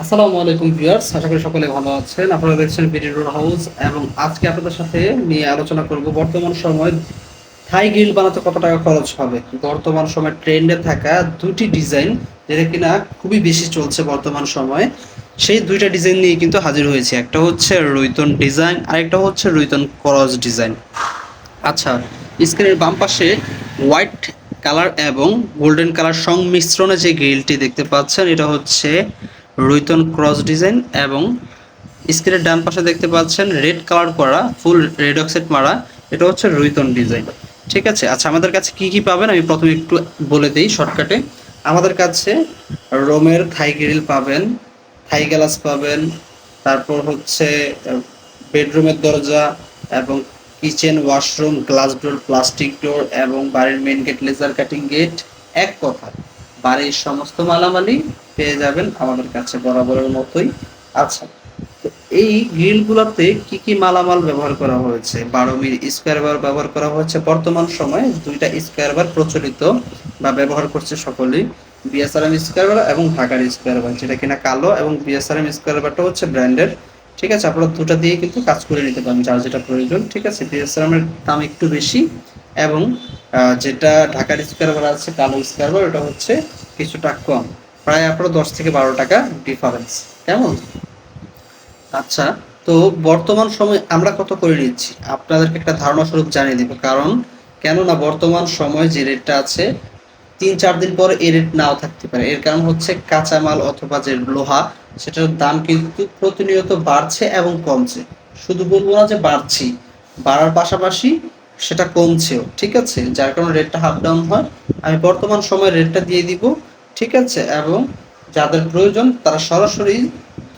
আসসালামু আলাইকুম ভিউয়ার্স, আশা করি সকলে ভালো আছেন। আপনারা দেখছেন বিডিরোড হাউস এবং আজকে আপনাদের সাথে নিয়ে আলোচনা করব বর্তমান সময় থাই গ্রিল বানাতে কত টাকা খরচ হবে? বর্তমান সময় ট্রেন্ডে থাকা দুটি ডিজাইন যেটা কিনা খুবই বেশি চলছে বর্তমান সময়ে, সেই দুইটা ডিজাইন নিয়ে কিন্তু হাজির হয়েছে। একটা হচ্ছে রৈতন ডিজাইন, আরেকটা হচ্ছে রৈতন ক্রস ডিজাইন। আচ্ছা স্ক্রিনের বাম পাশে হোয়াইট কালার এবং গোল্ডেন কালার সংমিশ্রণে যে গ্রিলটি দেখতে পাচ্ছেন, এটা হচ্ছে রুইতন ক্রস ডিজাইন এবং স্ক্রিনের ডান পাশে দেখতে পাচ্ছেন রেড কালার করা, ফুল রেড অক্সাইড মারা, এটা হচ্ছে রুইতন ডিজাইন। ঠিক আছে? আচ্ছা আমাদের কাছে কি কি পাবেন? আমি প্রথমে একটু বলে দিই শর্টকাটে। আমাদের কাছে রোমের থাই গ্রিল পাবেন, থাই গ্লাস পাবেন, তারপর হচ্ছে বেডরুমের দরজা এবং kitchen, washroom, glass door, plastic door এবং বাড়ির main gate laser cutting gate এক কথা। বাড়ির সমস্ত মালামালি পেয়ে যাবেন আমাদের কাছে বরাবরের মতোই তো এই গ্রিলগুলোতে কি কি মালামাল ব্যবহার করা হয়েছে? বারো মিল স্কোয়ার বার ব্যবহার করা হয়েছে বর্তমান সময়ে। দুইটা স্কোয়ার বার প্রচলিত বা ব্যবহার করছে সকলেই। বিএসআরএম স্কোয়ার বার এবং ঢাকার স্কোয়ার বার, যেটা কিনা কালো এবং বিএসআরএম স্কোয়ার বারটা হচ্ছে ব্র্যান্ডের। ঠিক আছে, আপনারা দুটো দিয়ে কিন্তু কাজ করে নিতে পারেন, যার যেটা প্রয়োজন। ঠিক আছে বিএসআরএম এর দাম একটু বেশি এবং যেটা ঢাকার স্কোয়ার আছে, কালো স্কোয়ার ওটা হচ্ছে কিছুটা কম। প্রায় আপনার দশ থেকে বারো টাকা ডিফারেন্স কেমন? আচ্ছা তো বর্তমান সময় আমরা কত করে নিচ্ছি? আপনাদেরকে একটা ধারণা স্বরূপ জানিয়ে দিব। কারণ কেননা বর্তমান সময় যে রেটটা আছে, তিন চার দিন পরে এ রেট নাও থাকতে পারে। এর কারণ হচ্ছে কাঁচামাল অথবা যে লোহা, সেটার দাম কিন্তু প্রতিনিয়ত বাড়ছে এবং কমছে। শুধু বলব না যে বাড়ছি বাড়ার পাশাপাশি সেটা কমছেও, ঠিক আছে? যার কারণে রেটটা হাফ ডাউন হয়। আমি বর্তমান সময় রেটটা দিয়ে দিব, ঠিক আছে? এবং যাদের প্রয়োজন, তারা সরাসরি,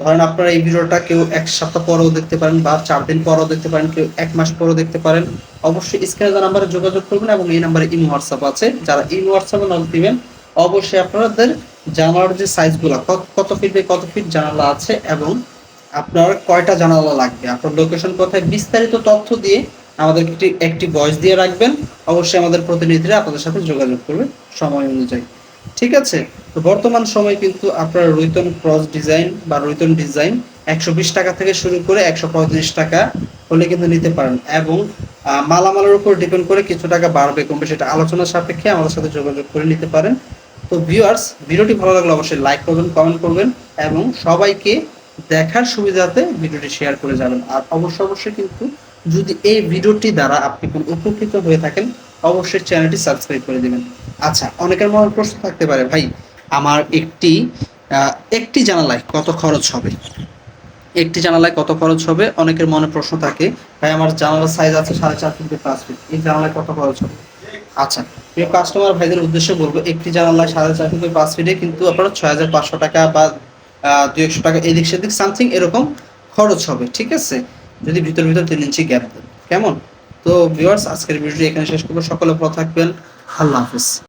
ধরেন আপনারা এই ভিডিওটা কেউ এক সপ্তাহ পরেও দেখতে পারেন বা চার দিন পরেও দেখতে পারেন, কেউ এক মাস পরেও দেখতে পারেন, অবশ্যই স্ক্রিনে নাম্বারে যোগাযোগ করবেন এবং এই নাম্বারে ইমো হোয়াটসঅ্যাপ আছে। যারা ইমো হোয়াটসঅ্যাপে নক দিবেন, অবশ্যই আপনাদের জানালার যে সাইজগুলো কত কত ফিট বাই কত ফিট জানালা আছে এবং আপনার কয়টা জানালা লাগবে, আপনার লোকেশন কোথায়, বিস্তারিত তথ্য দিয়ে আমাদেরকে একটি একটি ভয়েস দিয়ে রাখবেন। অবশ্যই আমাদের প্রতিনিধিরা আপনাদের সাথে যোগাযোগ করবে সময় অনুযায়ী। ঠিক আছে? তো বর্তমান সময় কিন্তু আপনার রুইতন ক্রস ডিজাইন বা রুইতন ডিজাইন একশো বিশ টাকা থেকে শুরু করে একশো পঁয়ত্রিশ টাকা হলে কিন্তু নিতে পারেন। এবং মালামালের উপর ডিপেন্ড করে কিছু টাকা বাড়বে কমবে সেটা আলোচনার সাপেক্ষে আমাদের সাথে যোগাযোগ করে নিতে পারেন। তো ভিউয়ার্স ভিডিওটি ভালো লাগলে অবশ্যই লাইক করবেন কমেন্ট করবেন এবং সবাইকে দেখার সুবিধাতে ভিডিওটি শেয়ার করে যাবেন আর অবশ্যই অবশ্যই কিন্তু যদি এই ভিডিওটি দ্বারা আপনি কোনো উপকৃত হয়ে থাকেন, অবশ্যই চ্যানেলটি সাবস্ক্রাইব করে দেবেন। আচ্ছা অনেকের মনে প্রশ্ন থাকতে পারে, ভাই, আমার একটি একটি জানালায় কত খরচ হবে? একটি জানালায় কত খরচ হবে? অনেকের মনে প্রশ্ন থাকে, ভাই, আমার জানালার সাইজ আছে সাড়ে চার ফিট পাঁচ ফিট, এই জানালায় কত খরচ হবে? আচ্ছা প্রিয় কাস্টমার ভাইদের উদ্দেশ্যে বলব, একটি জানালায় সাড়ে চার ফিট পাঁচ ফিটে কিন্তু আপনার ছয় হাজার পাঁচশো টাকা বা দুই একশো টাকা এদিক সেদিক সামথিং এরকম খরচ হবে, ঠিক আছে? যদি ভিতর ভিতর তিন ইঞ্চি গ্যাপ দেন। কেমন? তো ভিউয়ার্স আজকের ভিডিওটি এখানে শেষ করব। সকলে ভালো থাকবেন। আল্লাহ হাফিজ।